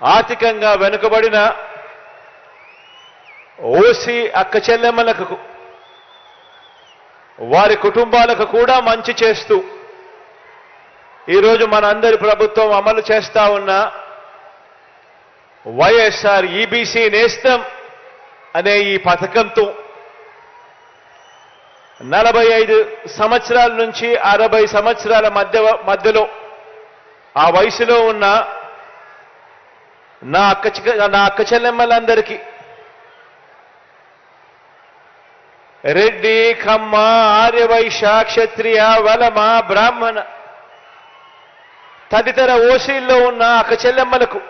ఆర్థికంగా వెనుకబడిన ఓసి అక్క చెల్లెమ్మలకు వారి కుటుంబాలకు కూడా మంచి చేస్తూ ఈరోజు మన అందరి ప్రభుత్వం అమలు చేస్తా ఉన్న వైఎస్ఆర్ ఈబీసీ నేస్తం అనే ఈ పథకంతో నలభై ఐదు సంవత్సరాల నుంచి అరవై సంవత్సరాల మధ్య మధ్యలో ఆ వయసులో ఉన్న నా అక్క నా అక్క చెల్లెమ్మలందరికీ. రెడ్డి కమ్మ ఆర్యవైశ్య క్షత్రియ వలమ బ్రాహ్మణ తదితర ఓసీల్లో ఉన్న అక్క చెల్లెమ్మలకు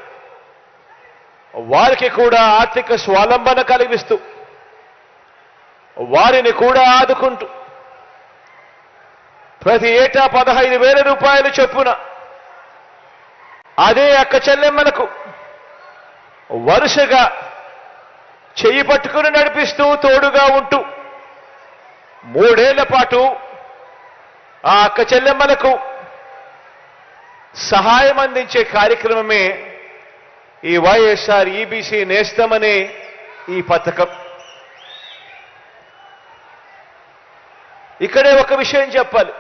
వారికి కూడా ఆర్థిక స్వాలంబన కలిగిస్తూ వారిని కూడా ఆదుకుంటూ ప్రతి ఏటా పదహైదు వేల రూపాయలు చొప్పున అదే అక్క చెల్లెమ్మలకు వరుసగా చేయి పట్టుకుని నడిపిస్తూ తోడుగా ఉంటూ మూడేళ్ళ పాటు ఆ అక్క చెల్లెమ్మలకు సహాయం అందించే కార్యక్రమమే ఈ వైఎస్ఆర్ ఈబీసీ నేస్తమనే ఈ పథకం. ఇక్కడే ఒక విషయం చెప్పాలి.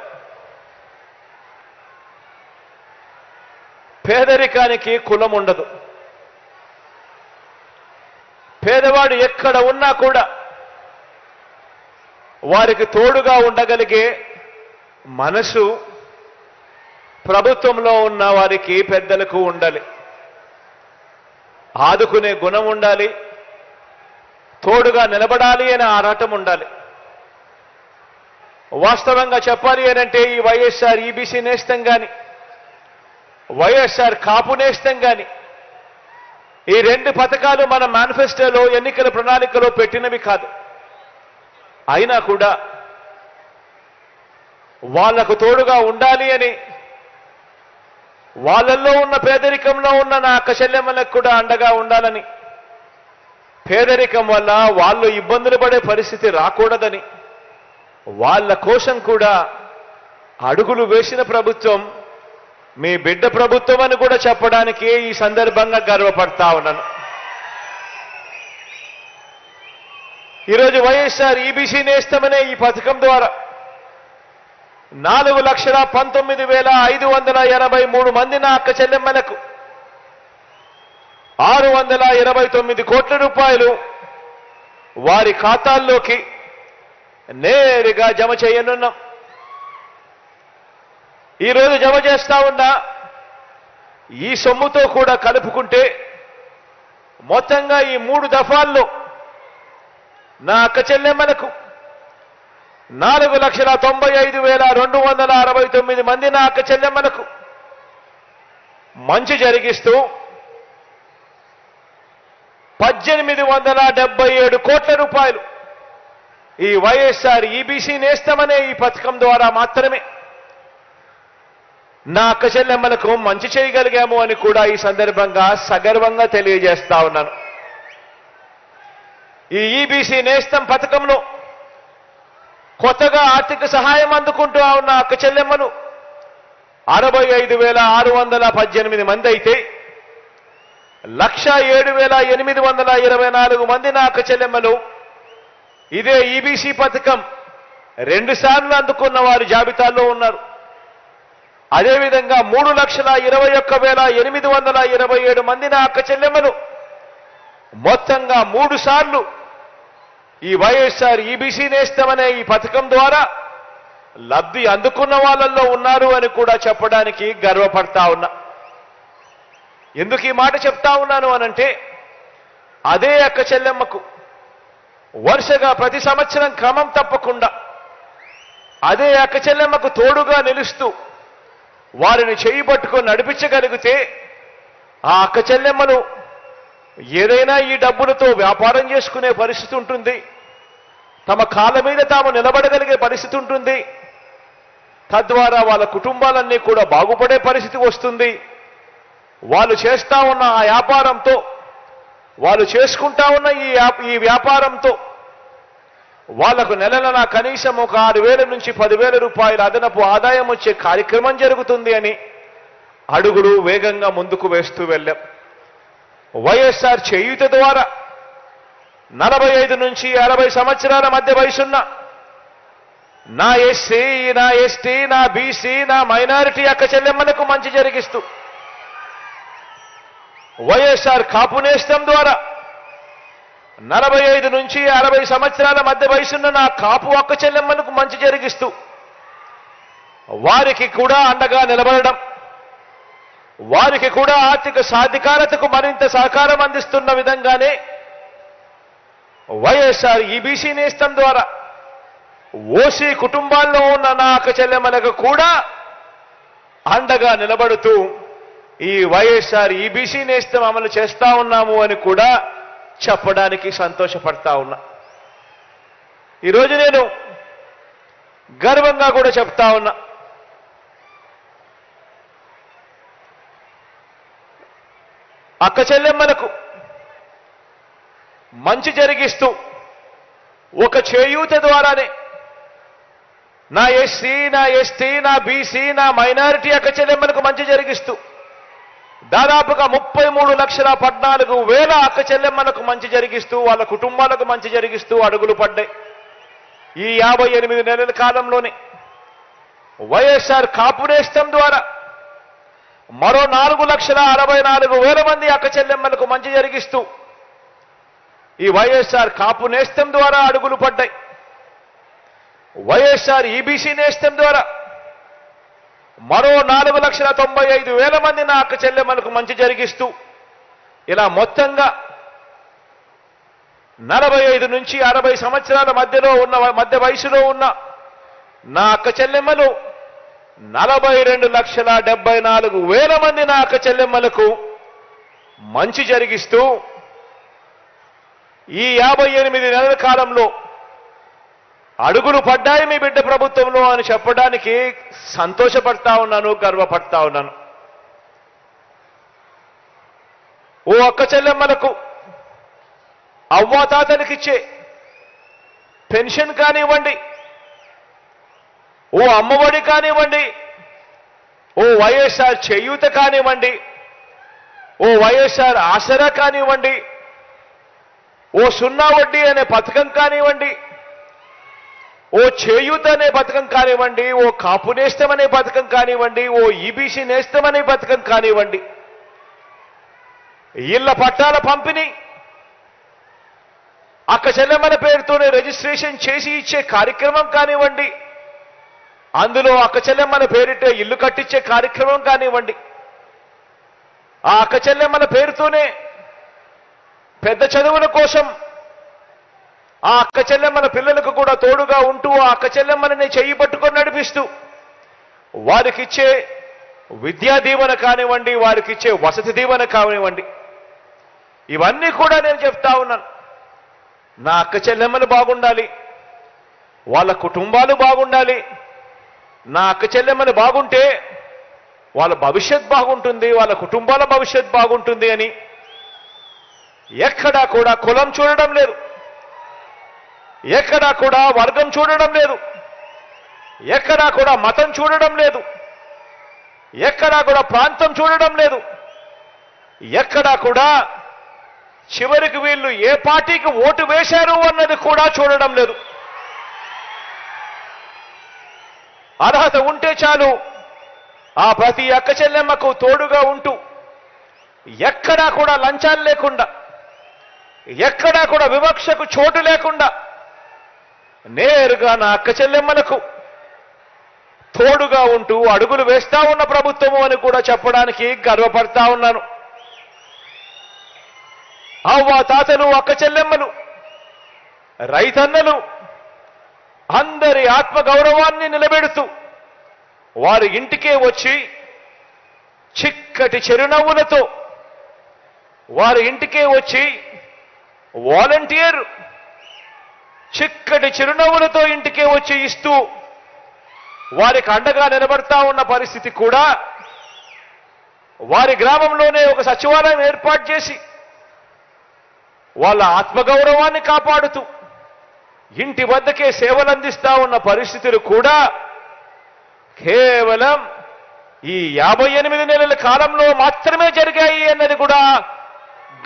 పేదరికానికి కులం ఉండదు. పేదవాడు ఎక్కడ ఉన్నా కూడా వారికి తోడుగా ఉండగలిగే మనసు ప్రభుత్వంలో ఉన్న వారికి పెద్దలకు ఉండాలి. ఆదుకునే గుణం ఉండాలి. తోడుగా నిలబడాలి అనే ఆరాటం ఉండాలి. వాస్తవంగా చెప్పాలి అనంటే ఈ వైఎస్ఆర్ ఈబీసీ నేస్తం కానీ వైఎస్ఆర్ కాపు నేస్తం కానీ ఈ రెండు పథకాలు మన మేనిఫెస్టోలో ఎన్నికల ప్రణాళికలో పెట్టినవి కాదు. అయినా కూడా వాళ్ళకు తోడుగా ఉండాలి అని వాళ్ళల్లో ఉన్న పేదరికంలో ఉన్న నా అక్క కూడా అండగా ఉండాలని పేదరికం వల్ల వాళ్ళు ఇబ్బందులు పడే పరిస్థితి రాకూడదని వాళ్ళ కోసం కూడా అడుగులు వేసిన ప్రభుత్వం మీ బిడ్డ ప్రభుత్వం అని కూడా చెప్పడానికి ఈ సందర్భంగా గర్వపడతా ఉన్నాను. ఈరోజు వైఎస్ఆర్ ఈబీసీ నేస్తమనే ఈ పథకం ద్వారా నాలుగు లక్షల పంతొమ్మిది వేల ఐదు వందల ఎనభై మూడు మంది నా అక్క చెల్లెమ్మలకు ఆరు వందల ఇరవై తొమ్మిది కోట్ల రూపాయలు వారి ఖాతాల్లోకి నేరుగా జమ చేయనున్నాం. ఈరోజు జమ చేస్తా ఉన్న ఈ సొమ్ముతో కూడా కలుపుకుంటే మొత్తంగా ఈ మూడు దఫాల్లో నా అక్క చెల్లెమ్మలకు నాలుగు లక్షల తొంభై ఐదు వేల రెండు వందల అరవై తొమ్మిది మంది నా అక్క చెల్లెమ్మలకు మంచి జరిగిస్తూ పద్దెనిమిది వందల డెబ్బై ఏడు కోట్ల రూపాయలు ఈ వైఎస్ఆర్ ఈబీసీ నేస్తమనే ఈ పథకం ద్వారా మాత్రమే నా అక్కచెల్లెమ్మలకు మంచి చేయగలిగాము అని కూడా ఈ సందర్భంగా సగర్వంగా తెలియజేస్తా ఉన్నాను. ఈ ఈబీసీ నేస్తం పథకంలో కొత్తగా ఆర్థిక సహాయం అందుకుంటూ ఉన్న అక్క చెల్లెమ్మలు అరవై ఐదు వేల ఆరు వందల పద్దెనిమిది మంది అయితే లక్ష ఏడు వేల ఎనిమిది వందల ఇరవై నాలుగు మంది నా అక్క చెల్లెమ్మలు ఇదే ఈబీసీ పథకం రెండు సార్లు అందుకున్న వారి జాబితాలో ఉన్నారు. అదేవిధంగా మూడు లక్షల ఇరవై ఒక్క వేల ఎనిమిది వందల ఇరవై ఏడు మంది నా అక్క చెల్లెమ్మలు. మొత్తంగా మూడు సార్లు ఈ వైఎస్ఆర్ ఈబీసీ నేస్తమనే ఈ పథకం ద్వారా లబ్ధి అందుకున్న వాళ్ళల్లో ఉన్నారు అని కూడా చెప్పడానికి గర్వపడతా ఉన్నా. ఎందుకు ఈ మాట చెప్తా ఉన్నాను అనంటే అదే అక్క చెల్లెమ్మకు వరుసగా ప్రతి సంవత్సరం క్రమం తప్పకుండా అదే అక్క చెల్లెమ్మకు తోడుగా నిలుస్తూ వారిని చేయి పట్టుకొని నడిపించగలిగితే ఆ అక్క చెల్లెమ్మను ఏదైనా ఈ డబ్బులతో వ్యాపారం చేసుకునే పరిస్థితి ఉంటుంది. తమ కాళ్ళ మీద తాము నిలబడగలిగే పరిస్థితి ఉంటుంది. తద్వారా వాళ్ళ కుటుంబాలన్నీ కూడా బాగుపడే పరిస్థితి వస్తుంది. వాళ్ళు చేస్తా ఉన్న ఆ వ్యాపారంతో వాళ్ళు చేసుకుంటా ఉన్న ఈ ఈ వ్యాపారంతో వాళ్ళకు నెలలో నా కనీసం ఒక ఆరు వేల నుంచి పదివేల రూపాయల అదనపు ఆదాయం వచ్చే కార్యక్రమం జరుగుతుంది అని అడుగులు వేగంగా ముందుకు వేస్తూ వెళ్ళాం. వైఎస్ఆర్ చేయూత ద్వారా నలభై ఐదు నుంచి అరవై సంవత్సరాల మధ్య వయసున్న నా ఎస్సీ నా ఎస్టీ నా బీసీ నా మైనారిటీ అక్క చెల్లెమ్మలకు మంచి జరిగిస్తూ వైఎస్ఆర్ కాపునేస్తం ద్వారా నలభై ఐదు నుంచి అరవై సంవత్సరాల మధ్య వయసున్న నా కాపు అక్క చెల్లెమ్మలకు మంచి జరిగిస్తూ వారికి కూడా అండగా నిలబడడం వారికి కూడా ఆర్థిక సాధికారతకు మరింత సహకారం అందిస్తున్న విధంగానే వైఎస్ఆర్ ఈబీసీ నేస్తం ద్వారా ఓసీ కుటుంబాల్లో ఉన్న నా అక్క చెల్లెమ్మలకు కూడా అండగా నిలబడుతూ ఈ వైఎస్ఆర్ ఈబీసీ నేస్తం అమలు చేస్తా ఉన్నాము అని కూడా చెప్పడానికి సంతోషపడతా ఉన్నా. ఈరోజు నేను గర్వంగా కూడా చెప్తా ఉన్నా. అక్క చెల్లెమ్మలకు మంచి జరిగిస్తూ ఒక చేయూత ద్వారానే నా ఎస్సీ నా ఎస్టీ నా బీసీ నా మైనారిటీ అక్క చెల్లెమ్మలకు మంచి జరిగిస్తూ దాదాపుగా ముప్పై మూడు లక్షల పద్నాలుగు వేల అక్క చెల్లెమ్మలకు మంచి జరిగిస్తూ వాళ్ళ కుటుంబాలకు మంచి జరిగిస్తూ అడుగులు పడ్డాయి. ఈ యాభై ఎనిమిది నెలల కాలంలోనే వైఎస్ఆర్ కాపునేస్తం ద్వారా మరో నాలుగు లక్షల అరవై నాలుగు వేల మంది అక్క చెల్లెమ్మలకు మంచి జరిగిస్తూ ఈ వైఎస్ఆర్ కాపు నేస్తం ద్వారా అడుగులు పడ్డాయి. వైఎస్ఆర్ ఈబీసీ నేస్తం ద్వారా మరో నాలుగు లక్షల తొంభై ఐదు వేల మంది నా అక్క చెల్లెమ్మలకు మంచి జరిగిస్తూ ఇలా మొత్తంగా నలభై ఐదు నుంచి అరవై సంవత్సరాల మధ్యలో ఉన్న మధ్య వయసులో ఉన్న నా అక్క చెల్లెమ్మలు నలభై రెండు లక్షల డెబ్బై నాలుగు వేల మంది నా అక్క చెల్లెమ్మలకు మంచి జరిగిస్తూ ఈ యాభై ఎనిమిది నెలల కాలంలో అడుగులు పడ్డాయి మీ బిడ్డ ప్రభుత్వంలో అని చెప్పడానికి సంతోషపడతా ఉన్నాను గర్వపడతా ఉన్నాను. ఓ అక్క చెల్లెమ్మలకు అవ్వాతాతలకిచ్చే పెన్షన్ కానివ్వండి ఓ అమ్మఒడి కానివ్వండి ఓ వైఎస్ఆర్ చేయూత కానివ్వండి ఓ వైఎస్ఆర్ ఆసరా కానివ్వండి ఓ సున్నా వడ్డీ అనే పథకం కానివ్వండి ఓ చేయూత అనే పథకం కానివ్వండి ఓ కాపు నేస్తం అనే పథకం కానివ్వండి ఓ ఈబీసీ నేస్తం అనే పథకం కానివ్వండి. ఇళ్ళ పట్టాల పంపిణీ అక్క చెల్లెమ్మల పేరుతోనే రిజిస్ట్రేషన్ చేసి ఇచ్చే కార్యక్రమం కానివ్వండి అందులో అక్క చెల్లెమ్మల పేరిట ఇల్లు కట్టించే కార్యక్రమం కానివ్వండి. ఆ అక్క చెల్లెమ్మల పేరుతోనే పెద్ద చదువుల కోసం ఆ అక్క చెల్లెమ్మల పిల్లలకు కూడా తోడుగా ఉంటూ ఆ అక్క చెల్లెమ్మలని చెయ్యి పట్టుకొని నడిపిస్తూ వారికిచ్చే విద్యా దీవెన కానివ్వండి వారికిచ్చే వసతి దీవెన కానివ్వండి. ఇవన్నీ కూడా నేను చెప్తా ఉన్నాను. నా అక్క చెల్లెమ్మలు బాగుండాలి వాళ్ళ కుటుంబాలు బాగుండాలి. నా అక్క చెల్లెమ్మలు బాగుంటే వాళ్ళ భవిష్యత్ బాగుంటుంది వాళ్ళ కుటుంబాల భవిష్యత్ బాగుంటుంది అని ఎక్కడా కూడా కులం చూడడం లేదు. ఎక్కడా కూడా వర్గం చూడడం లేదు. ఎక్కడా కూడా మతం చూడడం లేదు. ఎక్కడా కూడా ప్రాంతం చూడడం లేదు. ఎక్కడా కూడా చివరికి వీళ్ళు ఏ పార్టీకి ఓటు వేశారు అన్నది కూడా చూడడం లేదు. అర్హత ఉంటే చాలు. ఆ ప్రతి అక్క చెల్లెమ్మకు తోడుగా ఉంటూ ఎక్కడా కూడా లంచాలు లేకుండా ఎక్కడా కూడా వివక్షకు చోటు లేకుండా నేరుగా నా అక్క చెల్లెమ్మలకు. తోడుగా ఉంటూ అడుగులు వేస్తా ఉన్న ప్రభుత్వము అని కూడా చెప్పడానికి గర్వపడతా ఉన్నాను. అవ్వ తాతలు అక్క చెల్లెమ్మలు రైతన్నలు అందరి ఆత్మ గౌరవాన్ని నిలబెడుతూ వారి ఇంటికే వచ్చి చిక్కటి చిరునవ్వులతో వారి ఇంటికే వచ్చి వాలంటీర్ చిక్కటి చిరునవ్వులతో ఇంటికే వచ్చి ఇస్తూ వారికి అండగా నిలబడతా ఉన్న పరిస్థితి కూడా వారి గ్రామంలోనే ఒక సచివాలయం ఏర్పాటు చేసి వాళ్ళ ఆత్మగౌరవాన్ని కాపాడుతూ ఇంటి వద్దకే సేవలు అందిస్తా ఉన్న పరిస్థితులు కూడా కేవలం ఈ యాభై ఎనిమిది నెలల కాలంలో మాత్రమే జరిగాయి అన్నది కూడా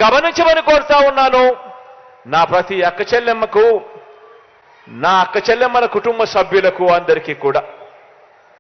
గమనించమని కోరుతా ఉన్నాను. నా ప్రతి అక్క చెల్లెమ్మకు నా అక్క చెల్లెమ్మల కుటుంబ సభ్యులకు అందరికీ కూడా.